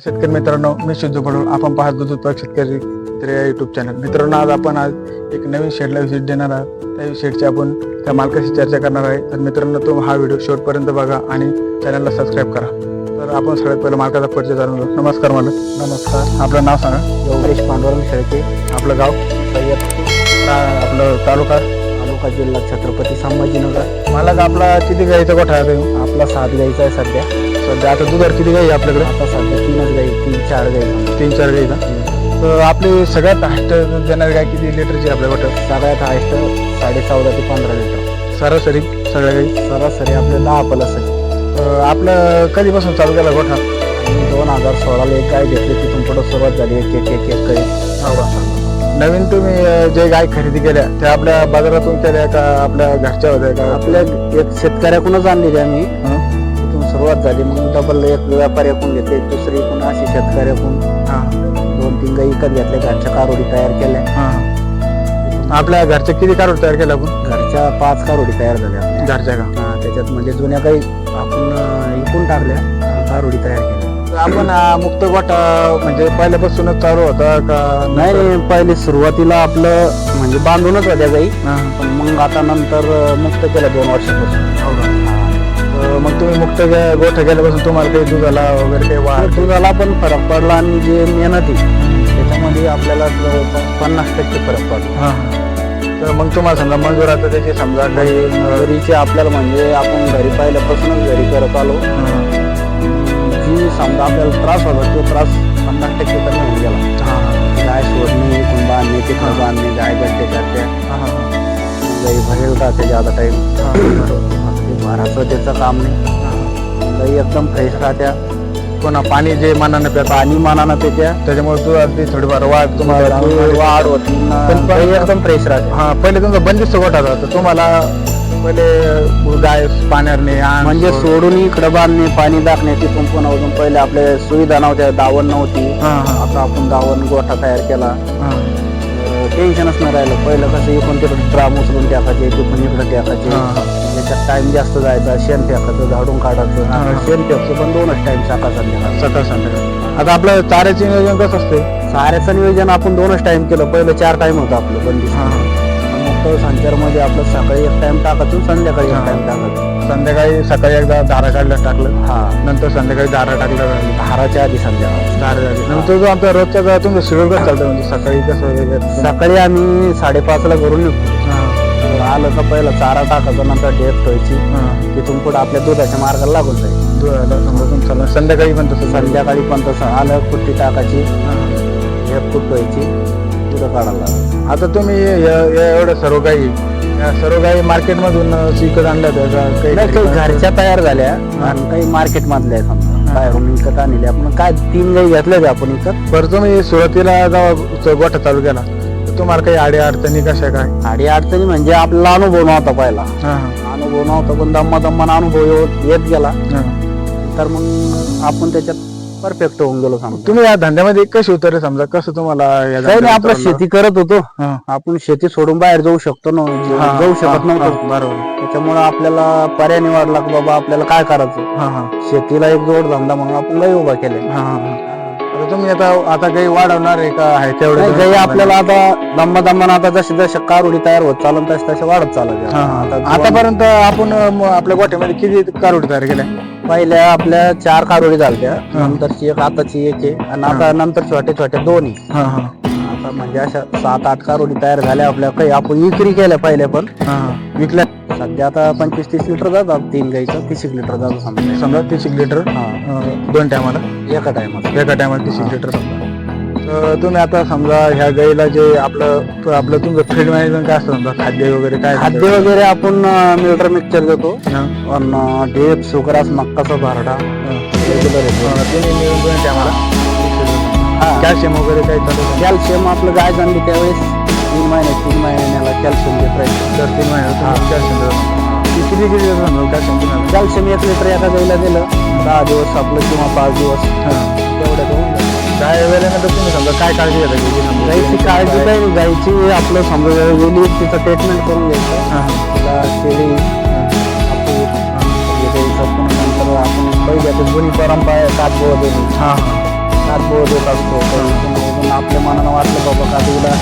शेतकरी मित्रांनो मी शुद्ध पडून आपण पाहत उत्पादक शेतकरी मित्र या युट्यूब चॅनल मित्रांनो आज आपण आज एक नवीन शेडला व्हिजिट देणार आहोत. त्या शेडची आपण त्या मालकाशी चर्चा करणार आहे. तर मित्रांनो तो हा व्हिडिओ शेवटपर्यंत बघा आणि चॅनलला सबस्क्राईब करा. तर आपण सगळ्यात पहिला मालकाचा परिचय जाणून घेऊ. नमस्कार मालक. नमस्कार. आपलं नाव सांगा. योगेश पांडुरंग शेळके. आपलं गाव? सय्यद आपलं तालुका? तालुका जिल्हा छत्रपती संभाजीनगर. मालक आपला किती गाईचा गोठा आहे? आपला सात गाईचा आहे सध्या. सध्या आता दुधार किती गाई आहे आपल्याकडे? आता सध्या तीनच गाई तीन चार गाई तीन चार गाई का तर आपली सगळ्यात हास्ट देणारी गाय किती लिटरची आपल्या गोठ्यात सगळ्यात हायस्ट साडे चौदा ते पंधरा लिटर सरासरी सगळ्या गाई? सरासरी आपले दहा प्लस आहे. आपलं कधीपासून चालू केला गोठा? दोन हजार सोळाला एक गाय घेतली तिथून पुढे सुरुवात झाली एक एक एक एक गाई. नवीन तुम्ही जे गाय खरेदी केल्या त्या आपल्या बाजारातून केल्या का आपल्या घरच्या होत्या का? आपल्या एक शेतकऱ्याकडूनच आणलेली आम्ही सुरुवात झाली. मग डबल एक व्यापाऱ्याकडून घेतले. दुसरी कोण अशी शेतकऱ्याकडून हां, दोन तीन गाई विकत घेतल्या. घरच्या कारोडी तयार केल्या. हां. आपल्या घरच्या किती कारोड तयार केल्या आपण? घरच्या पाच कारोडी तयार झाल्या. घरच्या का? हा, त्याच्यात म्हणजे जुन्या काही आपण विकून टाकल्या. कारोडी तयार केल्या. आपण मुक्त गोठा म्हणजे पहिल्यापासूनच चालू होता का नाही नाही. पहिले सुरुवातीला आपलं म्हणजे बांधूनच होत्या गाई. हां. पण मग आता नंतर मुक्त केलं दोन वर्षापासून. हो मग तुम्ही मुक्त गोठा गेल्यापासून तुम्हाला काही दुधाला वगैरे काही वाढ दुधाला पण फरक पडला आणि जे मेहनत त्याच्यामध्ये आपल्याला पन्नास टक्के फरक पडला. तर मग तुम्हाला समजा मंजुराचं त्याची समजा काही घरीचे आपल्याला म्हणजे आपण घरी पहिल्यापासूनच घरी करत आलो. जी समजा आपल्याला त्रास होता तो त्रास पन्नास टक्के कमी होऊन गेला. हां, गाय सोडणे इकडून बांधणे तिकडून बांधणे गाय गड्डे करते. गाई भरेल राहते ज्यादा टाइम भराचं त्याचं काम नाही. गाई एकदम फ्रेश राहत्या. पुन्हा पाणी जे मनानं पितात पाणी मानानं त्याच्या त्याच्यामुळे तू अगदी थोडीफार वाढ तुम्हाला वाढ होती. पण- एकदम फ्रेश राहते. हा पहिले तुमचा बंदिस्त गोठा होता. तुम्हाला पहिले गाय पाण्यावर नाही आण, म्हणजे सोड. सोडून इकडं बांधणे पाणी दाखणे तिथून पुन्हा अजून पहिले आपले सुविधा नव्हत्या. दावण नव्हती. आता आपण दावण गोठा तयार केला. टेन्शनच नाही राहिलं पहिलं कसं इकडून तिकडे ड्राम उचलून टाकायचे तिकडून इकडे टाकायचे. त्याच्यात टाइम जास्त जायचा शेण फेकायचं झाडून काढायचं. आता. शेण फेकचं पण दोनच टाइम सकाळ संध्याकाळ. सकाळ संध्याकाळ. आता आपलं चाऱ्याचे नियोजन कसं असते साऱ्याचं नियोजन आपण दोनच टाइम केलं. पहिलं चार टाइम होतं आपलं बंदिस्त. मग संचारमध्ये आपलं सकाळी एक टाइम टाकायचं संध्याकाळी. एक टाइम टाकायचं. संध्याकाळी सकाळी एकदा धारा काढल्या टाकलं. हा. नंतर संध्याकाळी धारा टाकलं धाराच्या आधी संध्याकाळ धारा झाली नंतर जो आमचा रोजचा तुमचं शेड्यूल कसं चालतं म्हणजे सकाळी कसं सकाळी आम्ही साडेपाच ला घरून निघतो आलं का पहिलं चारा टाकायचा नंतर डेप ठेवायची. तिथून पुढे आपल्या दुधाच्या मार्गाला लागून जाईल संध्याकाळी पण तसं. संध्याकाळी पण तसं. आलं कुट्टी टाकायची. हा. डेप कुटवायची दुधं काढायला. आता तुम्ही या- या एवढ्या सर्व या सर्व गाई मार्केटमधून विकत आणल्या काही काही घरच्या तयार झाल्या. आणि काही मार्केट मधल्या आहे समजा बाहेरून विकत आणल्या आपण काय तीन गाई घेतल्या होत्या आपण विकत बरं तुम्ही सुरुवातीला जेव्हा गोठा चालू केला तुम्हाला काही आडी अडचणी कशा काय? आणि अडचणी म्हणजे आपल्याला अनुभव नव्हता पहिला. अनुभव नव्हता पण दम्मा दम्मान अनुभव येत- गेला. तर मग आपण त्याच्यात परफेक्ट होऊन गेलो समजा. तुम्ही या धंद्यामध्ये कशी उतरले समजा? कसं तुम्हाला या काही नाही धंद्यात आपलं? शेती करत होतो. हा. आपण शेती सोडून बाहेर जाऊ शकतो ना हा, जाऊ शकत हा, नव्हतो. हा, बरोबर. त्याच्यामुळे आपल्याला पर्याय निवडला की बाबा आपल्याला काय करायचं? हा हा. शेतीला एक जोड धंदा म्हणून आपण गाई उभा केले हा, हा, हा. आता तुम्ही आता आता काही वाढवणार आहे का? आहे तेवढे गाई आपल्याला आता दम्मा दम्मान आता जसे जसे कारुडी तयार होत चालत तसे तसे वाढत चालत. आता आतापर्यंत आपण म, आपल्या गोठ्यामध्ये किती कारोडी तयार केल्या? पहिल्या आपल्या चार कारुडी झालत्या. नंतरची एक आताची एक आहे. आणि आता नंतर छोटे छोटे दोन आहे हा हा. आता म्हणजे अशा सात आठ कारोडी तयार झाल्या आपल्या. काही आपण विक्री केल्या पहिले पण. हा. हा. विकल्या. सध्या आता पंचवीस तीस लिटर जातात तीन गाईचं. तीस एक लिटर जातं समजा. समजा तीस एक लिटर. हा. अं, दोन टायमाला? एका टायमात एका टायमाला तीस एक लिटर समजा. तुम्ही आता समजा ह्या गाईला जे आपलं आपलं तुमचं फीड मॅनेजमेंट काय असतं समजा? खाद्य वगैरे काय खाद्य वगैरे आपण मिल्टर मिक्सचर देतो. हा, पण ढेप सुकरास मक्काचा भारडा. हा. हा, हा. कॅल्शियम वगैरे काय चालू कॅल्शियम आपलं गाय जाणली त्यावेळेस तीन महिने तीन महिन्याला कॅल्शियम देत राहायचं दर तीन महिन्यात कॅल्शियम किती किती समजा कॅल्शियम कॅल्शियम एक लिटर एका गाईला दिलं. दहा दिवस आपलं किंवा पाच दिवस. हा. तेवढ्यात होऊन जातं. काय वेळेनंतर तुम्ही समजा काय काळजी घेता की समजा गाईची काळजी काय- नाही गाईची आपलं समजा जर गेली तिचं ट्रीटमेंट करून घ्यायचं हां तिला शेळी कापूर पुन्हा नंतर आपण पहिल्या जुनी परंपरा आहे कात गोळा देणे हा हा कार्बो देत असतो पण आपल्या मनानं वाटलं बाबा का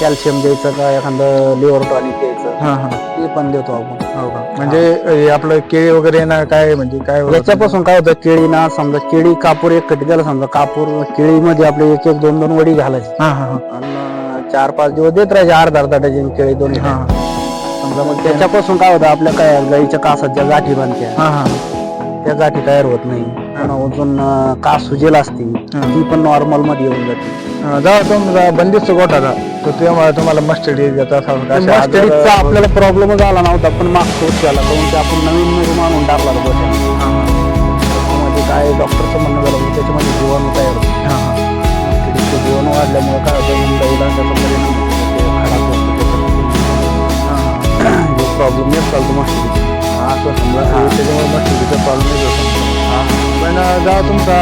कॅल्शियम द्यायचं का एखादं लिव्हर टॉनिक द्यायचं हां हां ते पण देतो आपण म्हणजे हे आपलं केळी वगैरे ना काय म्हणजे काय? याच्यापासून काय होतं केळी ना समजा केळी कापूर एक कटी त्याला समजा कापूर केळीमध्ये आपले एक एक दोन दोन वडी घालायची. हा हा हा. आणि चार पाच दिवस देत राहायचे अर्धा अर्धा डझन केळी दोन्ही. हा. समजा मग त्याच्यापासून काय होतं आपल्या काय गाईच्या कासात ज्या गाठी बांधत्या हा हा. त्या गाठी तयार होत नाही पुन्हा अजून अं, कास सुजेल असती. ती पण नॉर्मलमध्ये येऊन जाते जेव्हा तुमचा बंदिस्त गोठा होता तर तेव्हा तुम्हाला मस्टडी होता. आजार- मस्टडीचा आपल्याला प्रॉब्लेमच आला नव्हता पण मागच्या वर्षी आला कारण की आपण नवीन मुरुम आणून टाकला गोठ्यात हा, हा, त्याच्यामध्ये काय डॉक्टरचं म्हणणं झालं की त्याच्यामध्ये जीवाणू तयार होते हा, हा. किडीचे जीवाणू वाढल्यामुळे काय होतं त्याचा परिणाम होतो. ते खराब होतं हा, हा. प्रॉब्लेम येत चालतो मस्टडीचा असं समजा त्याच्यामुळे मस्टडीचा प्रॉब्लेम येत होता पण जेव्हा तुमचा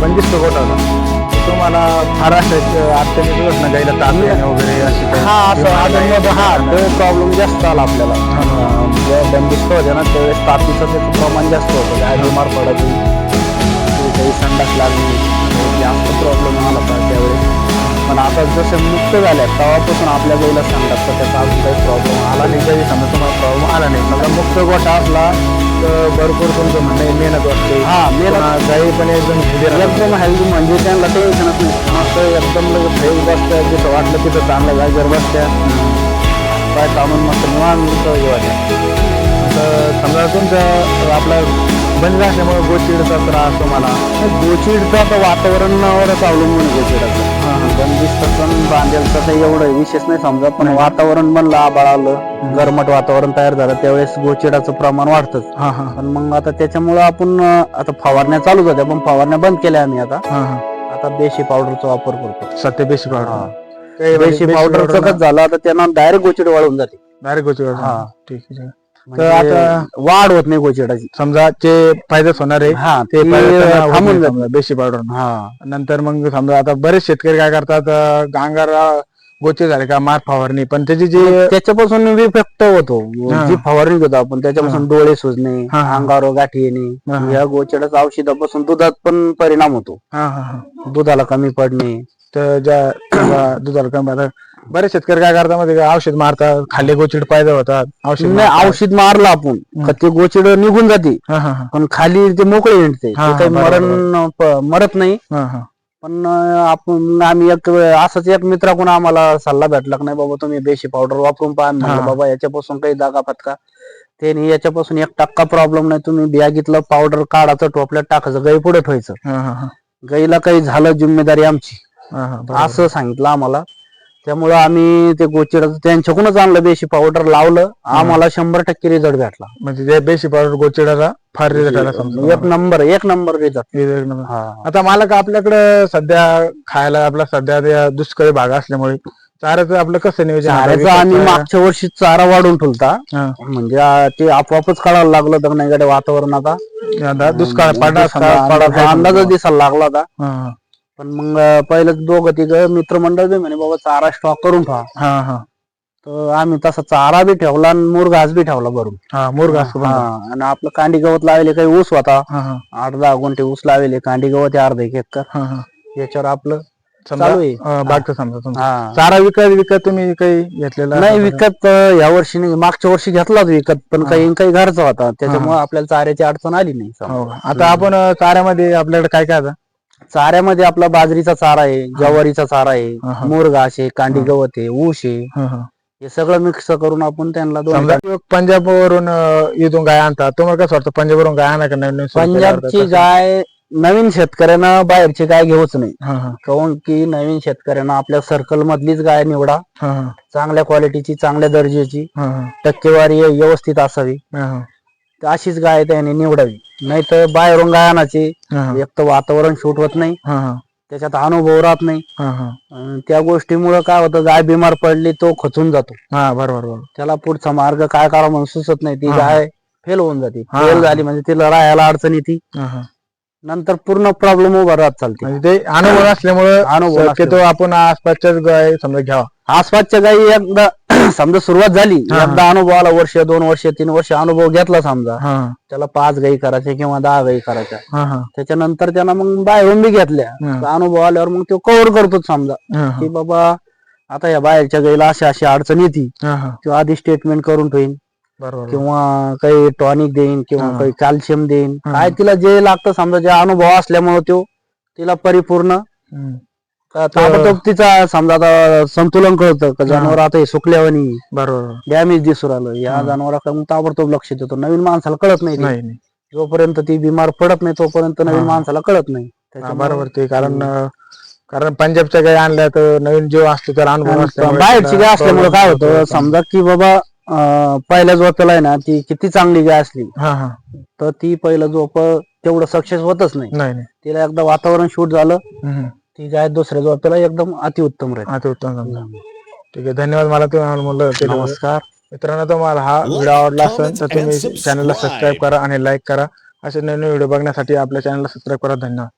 बंदिस्त गोठा होता तुम्हाला फार असे अडचणी येत ना गाईला ताप वगैरे हा असं अजून हा तो प्रॉब्लेम जास्त आला आपल्याला म्हणजे बंदिस्त होते ना त्यावेळेस तापीचं त्याचं प्रमाण जास्त होतं काय बिमार पडायची काही संडास लागली काही जास्त प्रॉब्लेम आला होता त्यावेळेस पण आता जसे मुक्त झाल्या तेव्हापासून आपल्या गाईला संडासचा त्याचा अजून काही प्रॉब्लेम आला नाही. काही समजा तुम्हाला प्रॉब्लेम आला नाही समजा मुक्त गोठा असला तर भरपूर तुमचं म्हणणं आहे, मेहनत वाटते. हा पुन्हा गाई पण एकदम. एकदम हेल्दी म्हणजे त्यांना टेन्शनच नाही. असं एकदम लगेच फ्रेश बसत्या जिथं वाटलं तिथं चांगलं जागेवर बसत्या. काय कामून मस्त निवांत आता समजा तुमचं आपलं बंद असल्यामुळे गोचिडचा त्रास तुम्हाला. गोचिडचं आता वातावरणावरच अवलंबून गोचिडाचं. बंदिस्त पण बांधेलचं काही एवढं विशेष नाही समजा पण वातावरण बनलं आबाळ आलं गरमट वातावरण तयार झालं त्यावेळेस गोचिडाचं प्रमाण वाढतंच. हा हा. पण मग आता त्याच्यामुळं आपण अं, आता फवारण्या चालूच होत्या पण फवारण्या बंद केल्या आम्ही आता. हा हा. आता देशी पावडरचा वापर करतो. सत्य हा. पावडर. देशी पावडरचं कसं झालं आता त्यांना डायरेक्ट गोचिड वाढून जाते. डायरेक्ट गोचिड हा. ठीक आहे. म्हणजे आता- वाढ होत नाही गोचिडाची. समजा जे फायदेच होणार आहे हा ते ती फायदे त्यांना होत थांबून नाही जाते समजा बेसी पावडर. हा. नंतर मग समजा आता बरेच शेतकरी काय करतात अं, गांगार गोचे झाले का मार फवारणी. पण त्याची जी त्याच्यापासून इफेक्ट होतो. हा. जी फवारणी घेतो आपण त्याच्यापासून डोळे सुजणे हा, हा. अंगावर गाठी हा, येणे. या गोचड्याच्या औषधापासून दुधात पण परिणाम होतो. हा हा हा. दुधाला कमी पडणे. तर ज्या समजा दुधाला कमी आता बरेच शेतकरी काय करतात मध्ये औषध मारतात खाल्ले गोचिड पायदा होतात औषध नाही, मारतात. औषध मारलं आपण. का ते गोचिड निघून जाते. हा हा हा. पण खाली ते मोकळे हिंडते हा, काही बरोबर, मरण प- मरत नाही. हा हा. पण अं, आपण आम्ही एक वेळ असंच एक मित्राकडून आम्हाला सल्ला भेटला की नाही बाबा तुम्ही बेशी पावडर वापरून पहा. म्हणलं हा. बाबा याच्यापासून काही दागा फटका. ते नाही याच्यापासून एक टक्का प्रॉब्लेम नाही. तुम्ही बॅगीतलं पावडर काढायचं टोपल्यात टाकायचं गाई पुढे ठेवायचं. हा हा हा. गाईला काही झालं जिम्मेदारी आमची. हा हा बरोबर. असं सांगितलं आम्हाला. त्यामुळं आम्ही ते गोचिडाचं त्यांच्याकडूनच आणलं बेशी पावडर लावलं. आम्हाला शंभर टक्के रिझल्ट भेटला. म्हणजे बेसी पावडर गोचिडाला फार रिझल्ट आला समजा. एक नंबर एक नंबर रिझल्ट. हा. आता मला का आपल्याकडे सध्या खायला आपला सध्या दुष्काळी भाग असल्यामुळे चाऱ्याचं आपलं कसं नियोजन चाऱ्याचा आम्ही मागच्या वर्षी चारा वाढून ठेवता हा. म्हणजे आ, ते आपोआपच कळायला लागलं तर नाही वातावरण आता. आता दुष्काळ पडणार समजा पडणार अंदाजच दिसायला लागला होता हा. पण मग पहिलं दोघं तिघ मित्रमंडळ बी म्हणे बाबा चारा स्टॉक करून ठेवा. हा हा. तर आम्ही तसा चारा बी ठेवला आणि मुरघास बी ठेवला भरून. हा मुरघास हा, आणि आपलं कांडी गवत लावले काही ऊस होता. हा हा. आठ दहा गुंठे ऊस लावले कांडी गवत आहे अर्धा एक एकर. हा हा. याच्यावर आपलं समजा चालू आहे. अं, बागचं समजा तुमचं. हा. चारा विकत विकत तुम्ही काही घेतलेला नाही? विकत अं, या वर्षी नाही मागच्या वर्षी घेतलाच विकत पण काही काही घरचा होता. त्याच्यामुळे आपल्याला चाऱ्याची अडचण आली नाही. समजा. हो. का? आता आपण अं, चाऱ्यामध्ये आपल्याकडे काय काय आता? चाऱ्यामध्ये आपला बाजरीचा चारा आहे ज्वारीचा चारा आहे. मुरघास आहे कांडी गवत आहे ऊस आहे. हा, सगळं मिक्स करून आपण त्यांना दोन पंजाब वरून इथून गाय आणतात तुम्हाला कसं वाटतं पंजाब वरून गाय आणा का नवीन पंजाबची? गाय नवीन शेतकऱ्यांना बाहेरची गाय घेऊच नाही. काऊन की नवीन शेतकऱ्यांना आपल्या सर्कल मधलीच गाय निवडा. चांगल्या क्वालिटीची चांगल्या दर्जाची. टक्केवारी व्यवस्थित असावी. तर अशीच गाय त्याने निवडावी. नाही तर बाहेरून गाय आणायची. एक तर वातावरण शूट होत नाही. त्याच्यात अनुभव राहत नाही. त्या गोष्टीमुळे काय होतं गाय बिमार पडली तो खचून जातो. हा बरोबर बरोबर. त्याला पुढचा मार्ग काय करावा म्हणून सुचत नाही. ती. गाय फेल होऊन जाते. हा. फेल झाली म्हणजे तिला राहायला अडचण येते. हा, हा. नंतर पूर्ण प्रॉब्लेम उभा राहत चालते. म्हणजे ते अनुभव असल्यामुळे अनुभव शक्यतो आपण आसपासच्याच गाय समजा घ्यावा. आसपासच्या गाई एकदा समजा सुरुवात झाली. एकदा अनुभव आला वर्ष दोन वर्ष तीन वर्ष अनुभव घेतला समजा. त्याला पाच गाई करायच्या किंवा दहा गाई करायच्या. त्याच्यानंतर त्यानं मग बाहेरून बी घेतल्या. अनुभव आल्यावर मग तो कव्हर करतो समजा. की बाबा आता या बाहेरच्या गाईला अशी अशी अडचण येते. किंवा आधी स्टेटमेंट करून ठेवीन. किंवा काही टॉनिक देईन किंवा. काही कॅल्शियम देईन. काय तिला जे लागतं समजा जे अनुभव असल्यामुळे तो तिला परिपूर्ण. ताबडतोब तिचा समजा आता संतुलन कळतं का. जनावर आता हे सुकल्यावानी? बरोबर. डॅमेज दिसू राहिलं. या. जनावराकडे मग ताबडतोब लक्ष देतो. नवीन माणसाला कळत नाही ते. नाही नाही. जोपर्यंत ती बिमार पडत नाही तोपर्यंत नवीन. माणसाला कळत नाही. हा, त्याच्यामुळे- बरोबर ते. कारण अं, कारण पंजाबच्या गाय आणल्या तर नवीन जीव असतो तर अनुभव असल्यामुळे बाहेरची त्याला गाय असल्यामुळे काय होतं? समजा की बाबा अं, पहिल्या झोपेला आहे ना ती किती चांगली गाय असली हा हा. तर ती पहिलं झोप तेवढं सक्सेस होतच नाही. नाही नाही. तिला एकदा वातावरण शूट झालं. हम्म. ती गाय दुसऱ्या झोपेला एकदम अतिउत्तम राहते हा ते उत्तम समजा ठीक आहे धन्यवाद मला तुम्हाला म्हणलं ते नमस्कार. मित्रांनो तुम्हाला हा व्हिडिओ आवडला असेल तर तुम्ही चॅनलला सबस्क्राईब करा आणि लाईक करा. असे नवीन व्हिडिओ बघण्यासाठी आपल्या चॅनलला सबस्क्राईब करा. धन्यवाद.